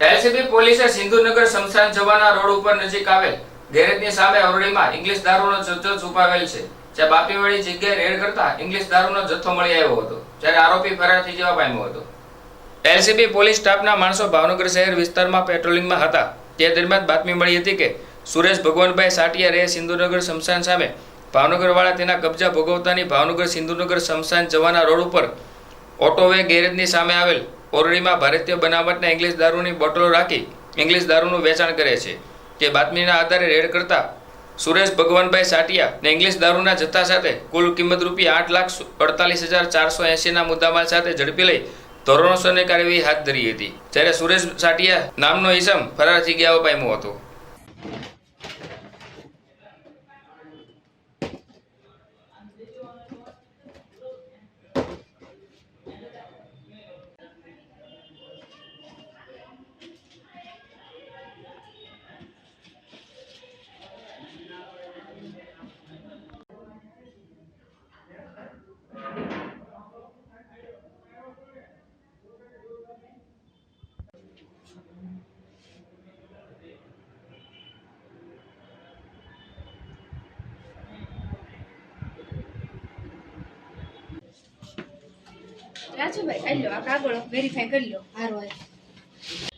LCB પોલીસે સિંધુનગર શમશાન જવાના road ઉપર નજીક આવેલ ગેરેજની સામે અવરડીમાં ઇંગ્લિશ દારૂનો જથ્થો છુપાવેલ છે. જ્યાં બાપીવાળી જગ્યાએ રેડ કરતા ઇંગ્લિશ દારૂનો જથ્થો મળી આવ્યો હતો, જ્યારે આરોપી ફરાર થઈ જવા પામ્યો હતો. એલસીબી પોલીસ સ્ટાફના માણસો ભાવનગર શહેર વિસ્તારમાં પેટ્રોલિંગમાં હતા. તે દરમિયાન બાતમી મળી હતી કે સુરેશ ભગવાનભાઈ સાટિયા રહે સિંધુનગર શમશાન સામે. ભાવનગરવાળા તેના કબજા ભોગવતાની ભાવનગર સિંધુનગર શમશાન જવાના રોડ ઉપર ઓટોવે ગેરેજની સામે આવેલ ઓરડીમાં ભારતીય બનાવટના ઇંગ્લિશ દારૂની બોટલો રાખી ઇંગ્લિશ દારૂનું વેચાણ કરે છે. તે બાતમીના આધારે રેડ કરતા સુરેશ ભગવાનભાઈ સાટિયા ને ઇંગ્લિશ દારૂના જથ્થા સાથે કુલ કિંમત રૂપિયા આઠ લાખ અડતાલીસ હજાર ચારસો એંશીના મુદ્દામાલ સાથે ઝડપી લઈ ધોરણોસરની કાર્યવાહી હાથ ધરી હતી. જ્યારે સુરેશ સાટિયા નામનો ઈસમ ફરાર થઈ ગયા પામ્યો હતો. રાજુભાઈ હાલો આ કાગળો વેરીફાઈ કરી લો. હારો હાલો.